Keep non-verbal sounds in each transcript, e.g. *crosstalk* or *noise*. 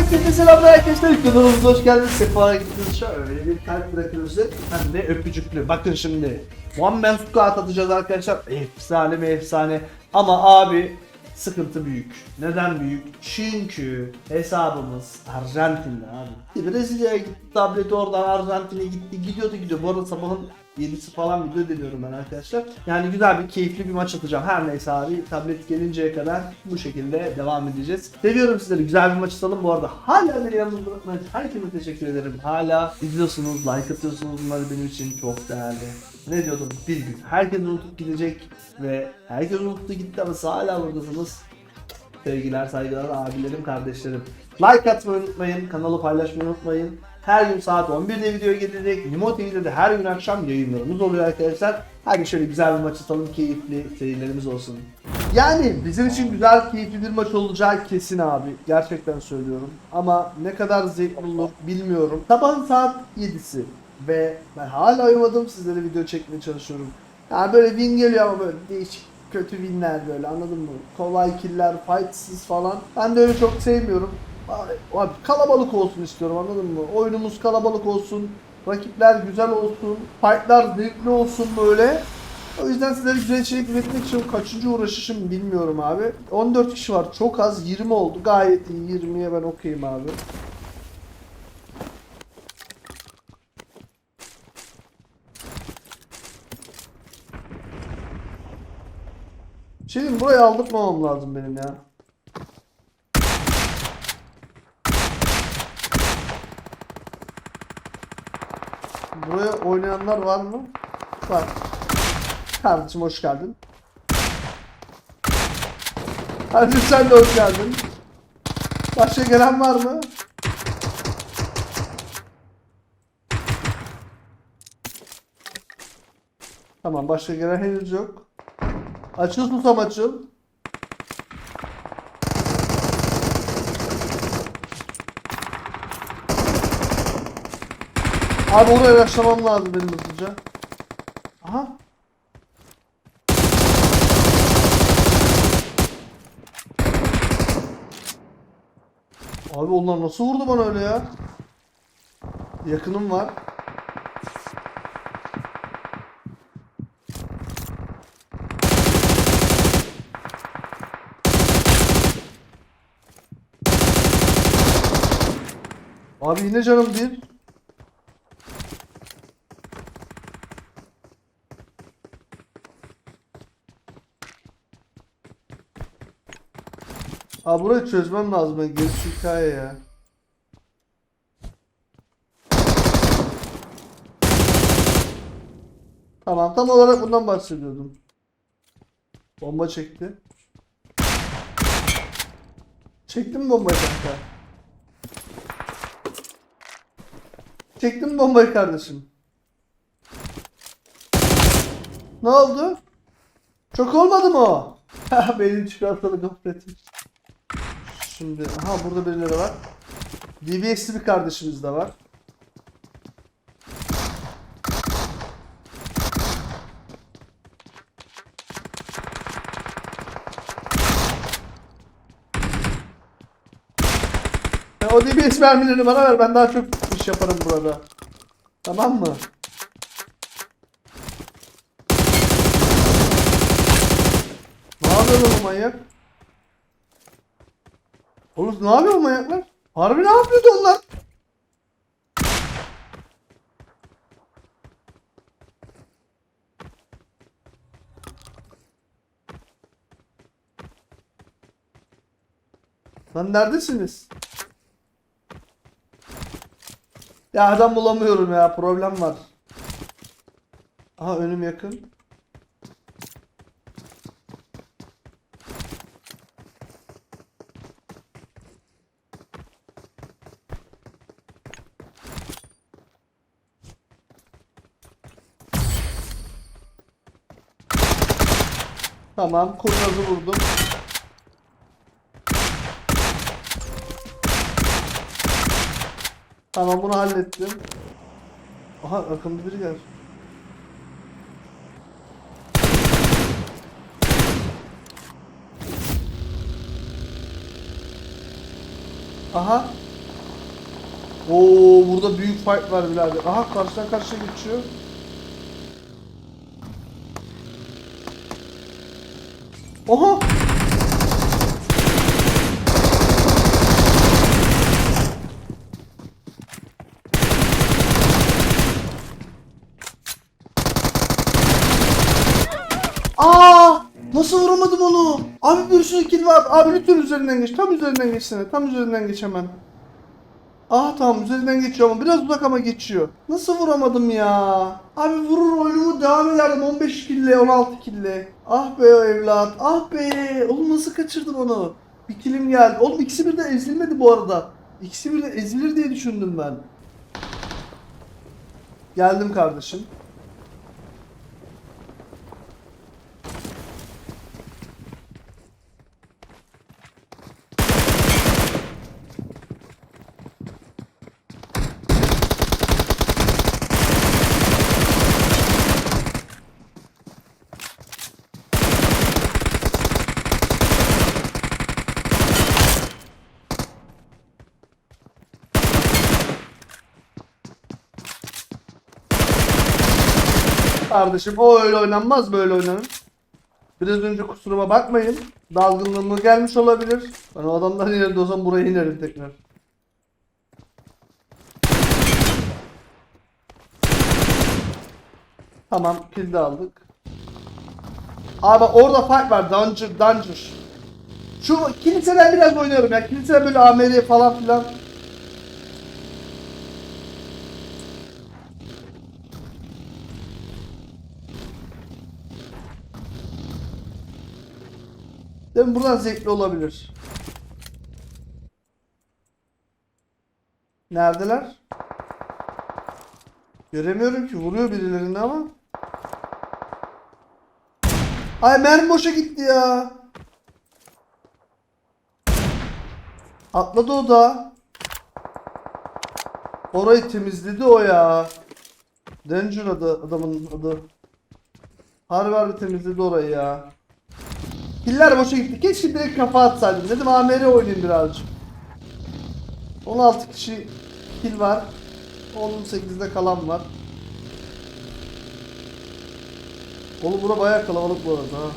Herkese selamlar arkadaşlar. Kanalımıza hoş geldiniz. Sefa gittiniz. Şöyle bir kalp bırakıyoruz. Hem de öpücüklü. Bakın şimdi. Man Squad atacağız arkadaşlar. Efsane mi efsane. Ama abi sıkıntı büyük. Neden büyük? Çünkü hesabımız Arjantin'de abi. Brezilya'ya gitti, tableti oradan Arjantin'e gitti, gidiyordu gidiyor. Bu arada sabahın 7'si falan video deniyorum ben arkadaşlar. Yani güzel bir keyifli bir maç atacağım. Her neyse abi tablet gelinceye kadar bu şekilde devam edeceğiz. Seviyorum sizleri. Güzel bir maç atalım. Bu arada hala beni yalnız bırakmayın. Herkese teşekkür ederim. Hala izliyorsunuz, like atıyorsunuz. Bunlar benim için çok değerli. Ne diyordum? Bir gün. Herkes unutup gidecek ve herkes unuttu gitti ama hala buradasınız. Sevgiler, saygılar, abilerim, kardeşlerim. Like atmayı unutmayın, kanalı paylaşmayı unutmayın. Her gün saat 11'de video gelecek. Nimo TV'de de her gün akşam yayınlarımız oluyor arkadaşlar. Hadi şöyle güzel bir maç atalım, keyifli seyirlerimiz olsun. Yani bizim için güzel, keyifli bir maç olacağı kesin abi. Gerçekten söylüyorum. Ama ne kadar zevkli olur bilmiyorum. Sabahın saat 7'si ve ben hala uyumadım. Sizlere video çekmeye çalışıyorum. Yani böyle win geliyor ama böyle değişik kötü winler böyle anladın mı? Kolay killer, fightsız falan. Ben de öyle çok sevmiyorum. Abi, kalabalık olsun istiyorum anladın mı? Oyunumuz kalabalık olsun. Rakipler güzel olsun. Fightlar zevkli olsun böyle. O yüzden sizlere güzel içerik üretmek için kaçıncı uğraşışım bilmiyorum abi. 14 kişi var. Çok az. 20 oldu. Gayet iyi. 20'ye ben okeyim abi. Şimdi burayı aldırtmamam lazım benim ya. Buraya oynayanlar var mı? Var. Kardeşim hoş geldin. Kardeşim sen de hoş geldin. Başka gelen var mı? Tamam başka gelen henüz yok. Açıl susam açıl. Abi oraya yaşlamam lazım benim hızlıca. Aha. Abi onlar nasıl vurdu bana öyle ya? Yakınım var. Abi yine canım bir. Abi burayı çözmem lazım. Ben gerisi hikaye ya. Tamam tam olarak bundan bahsediyordum. Bomba çekti. Çektim bombayı kanka? Çektim bombayı kardeşim? Ne oldu? Çok olmadı mı o? *laughs* Benim çikolatalı gofretim. Şimdi aha burada birileri var. DBX'li bir kardeşimiz de var. Ya o DBX mermilerini bana ver ben daha çok iş yaparım burada. Tamam mı? Ne yapıyor lan o manyak? Oğlum ne yapıyor bu manyaklar? Harbi ne yapıyordu onlar? Lan neredesiniz? Ya adam bulamıyorum ya problem var. Aha önüm yakın. Tamam kurnazı vurdum. Tamam bunu hallettim. Aha arkamda biri gel. Aha Oo burada büyük fight var birader. Aha karşıdan karşıya geçiyor. Oha! Aa! Nasıl vuramadım onu? Abi bir sürü kill var. Abi lütfen üzerinden geç. Tam üzerinden geçsene. Tam üzerinden geç hemen. Ah tamam üzerinden geçiyor ama biraz uzak ama geçiyor. Nasıl vuramadım ya? Abi vurur oyunumu devam ederdim 15 kille 16 kille. Ah be evlat ah be. Oğlum nasıl kaçırdım onu? Bir killim geldi. Oğlum ikisi birden ezilmedi bu arada. İkisi birden ezilir diye düşündüm ben. Geldim kardeşim. Kardeşim o öyle oynanmaz böyle oynanır. Biraz önce kusuruma bakmayın. Dalgınlığıma gelmiş olabilir. Ben o adamların yerinde olsam buraya inerim tekrar. Tamam kill de aldık. Abi orada fight var. Danger, danger. Şu kiliseden biraz oynuyorum ya. Kiliseden böyle AMR falan filan. Değil mi? Buradan zevkli olabilir. Neredeler? Göremiyorum ki. Vuruyor birilerini ama. Ay mermi boşa gitti ya. Atladı o da. Orayı temizledi o ya. Danger adı adamın adı. Harbi harbi temizledi orayı ya. Killer boşa gitti. Keşke direkt kafa atsaydım. Dedim AMR oynayayım birazcık. 16 kişi kill var. 18'de kalan var. Oğlum bura bayağı kalabalık bu arada ha.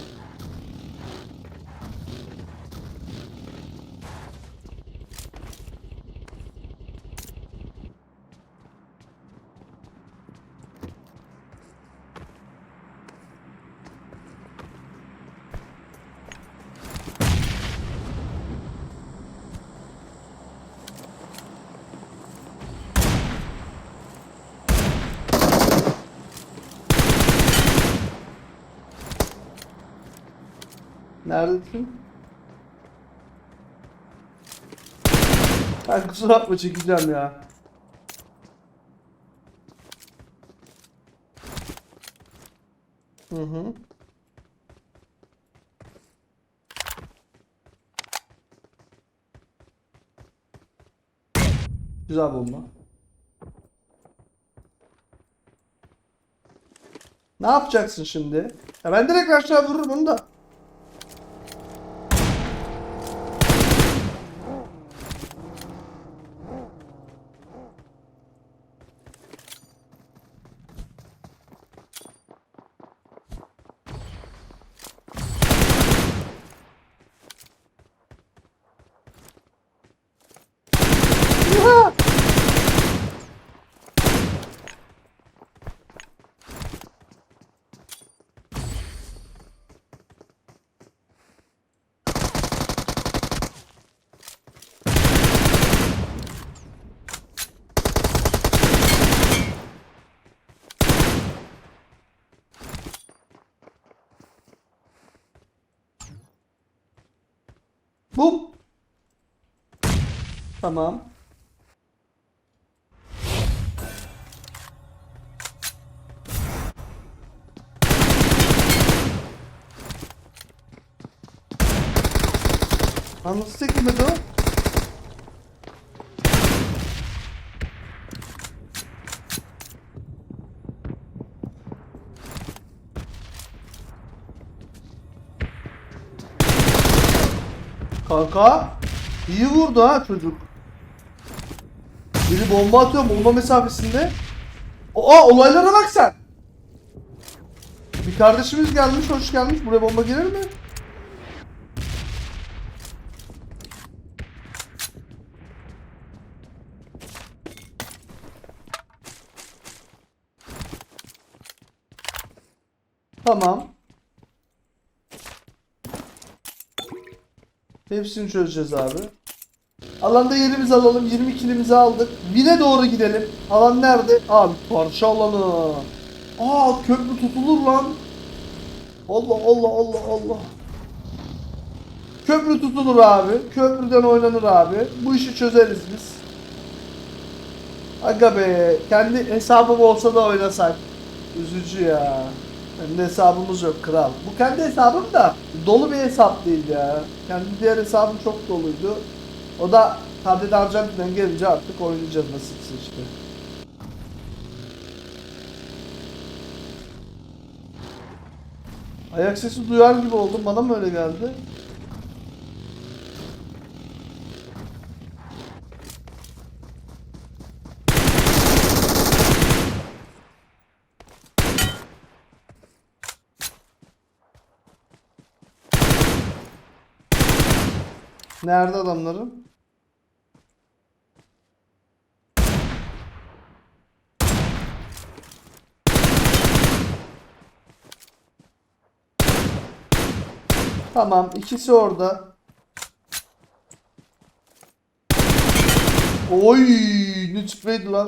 Neredesin? Ben kusura bakma çekeceğim ya. Hı hı. Güzel bomba. Ne yapacaksın şimdi? Ya ben direkt aşağı vururum onu da. Bum. Tamam. Lan nasıl sekmedi o? Kanka iyi vurdu ha çocuk. Biri bomba atıyor bomba mesafesinde. Aa olaylara bak sen. Bir kardeşimiz gelmiş, hoş gelmiş. Buraya bomba gelir mi? Tamam. Hepsini çözeceğiz abi. Alanda yerimizi alalım. 20 kilimizi aldık. Vine doğru gidelim. Alan nerede? Abi parça alanı. Aa köprü tutulur lan. Allah Allah Allah Allah. Köprü tutulur abi. Köprüden oynanır abi. Bu işi çözeriz biz. Aga be. Kendi hesabım olsa da oynasak. Üzücü ya. Kendi hesabımız yok kral. Bu kendi hesabım da dolu bir hesap değil ya. Kendi diğer hesabım çok doluydu. O da Tablet Arjantin'den gelince artık oynayacağız nasipse işte. Ayak sesi duyar gibi oldum. Bana mı öyle geldi? Nerede adamların? Tamam, ikisi orada. Oy, ne spreydi lan.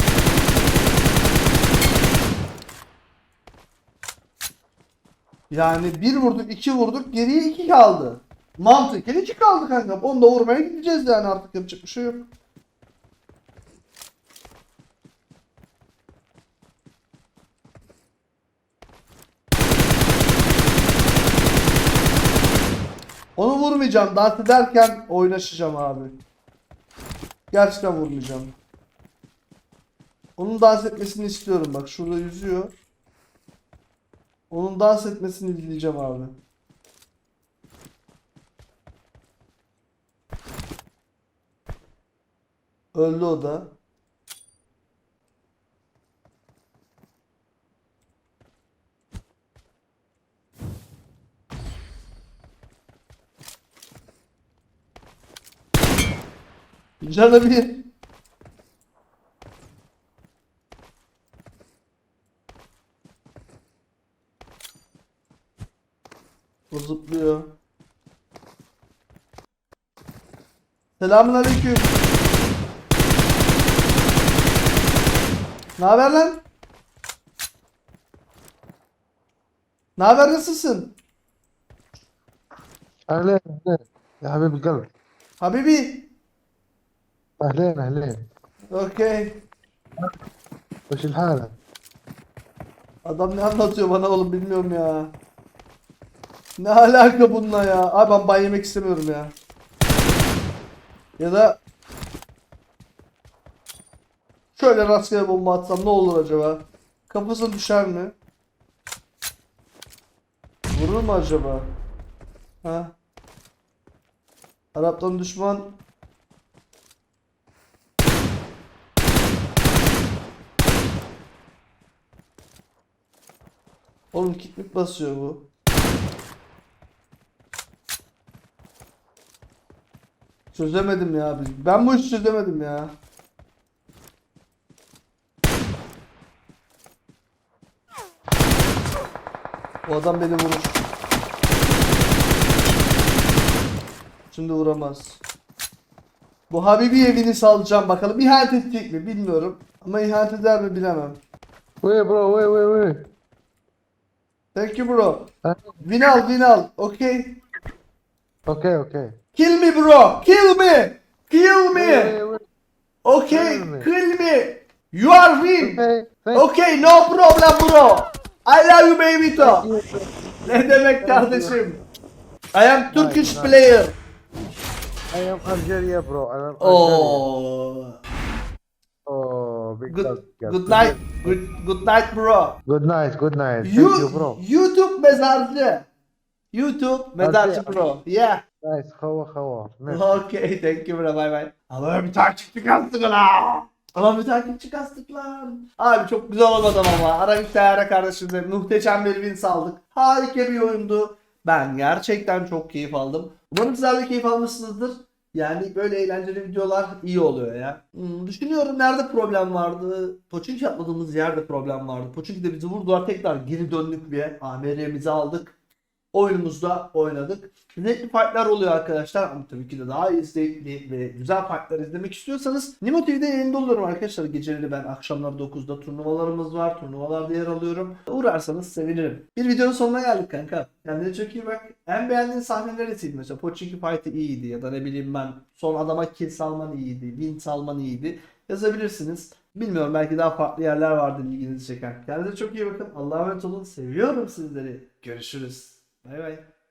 Yani bir vurduk, iki vurduk, geriye iki kaldı. Mantıken iki kaldı kanka. Onu da vurmaya gideceğiz yani artık yapacak bir şey yok. Onu vurmayacağım. Dans ederken oynaşacağım abi. Gerçekten vurmayacağım. Onun dans etmesini istiyorum bak. Şurada yüzüyor. Onun dans etmesini izleyeceğim abi. Öldü o da. Canı bir. O zıplıyor. Selamun Ne haber lan? Ne haber nasılsın? أهلين أهلين يا حبيب القلب Habibi. أهلين أهلين Okey. وش الحالة؟ Adam ne anlatıyor bana oğlum bilmiyorum ya. Ne alaka bununla ya? Abi ben ban yemek istemiyorum ya. Ya da şöyle rastgele bomba atsam ne olur acaba? Kafasına düşer mi? Vurur mu acaba? Ha? Araptan düşman Oğlum kitlik basıyor bu. Çözemedim ya. Ben bu işi çözemedim ya. O adam beni vurur. Şimdi vuramaz. Bu Habibi evini salacağım bakalım. İhanet edecek mi bilmiyorum. Ama ihanet eder mi bilemem. Wait bro wait wait wait. Thank you bro. Win al win al. Okay. Okay okay. Kill me bro. Kill me. Kill me. Wait, wait, wait. Okay. Kill me. You are win. Okay, okay no problem bro. I love you baby to. ne demek kardeşim? I am Turkish player. I am Algeria bro. I am Oh. Oh, big Good, good night. Good, good night bro. Good night, good night. Thank you, bro. YouTube mezarcı. YouTube mezarcı bro. Yeah. Nice. Hava hava. Okay, thank you bro. Bye bye. Allah'ım bir takipçi kalsın la. Ama bir takipçi kastık lan. Abi çok güzel olmadı ama. Aramik Değer'e kardeşimle muhteşem bir win saldık. Harika bir oyundu. Ben gerçekten çok keyif aldım. Umarım sizler de keyif almışsınızdır. Yani böyle eğlenceli videolar iyi oluyor ya. Hmm, düşünüyorum nerede problem vardı. Poçinki atladığımız yerde problem vardı. Poçinki de bizi vurdular tekrar geri döndük bir AMR'mizi aldık. Oyunumuzda oynadık. Zevkli fightlar oluyor arkadaşlar ama tabii ki de daha zevkli ve güzel fightlar izlemek istiyorsanız Nimo TV'de yayında oluyorum arkadaşlar. Geceleri ben akşamlar 9'da turnuvalarımız var. Turnuvalarda yer alıyorum. Uğrarsanız sevinirim. Bir videonun sonuna geldik kanka. Kendine çok iyi bak. En beğendiğin sahne neresiydi mesela? Pochinki fight'ı iyiydi ya da ne bileyim ben son adama kill salman iyiydi. Win salman iyiydi. Yazabilirsiniz. Bilmiyorum belki daha farklı yerler vardır ilginizi çeken. Kendinize çok iyi bakın. Allah'a emanet olun. Seviyorum sizleri. Görüşürüz. Bai bai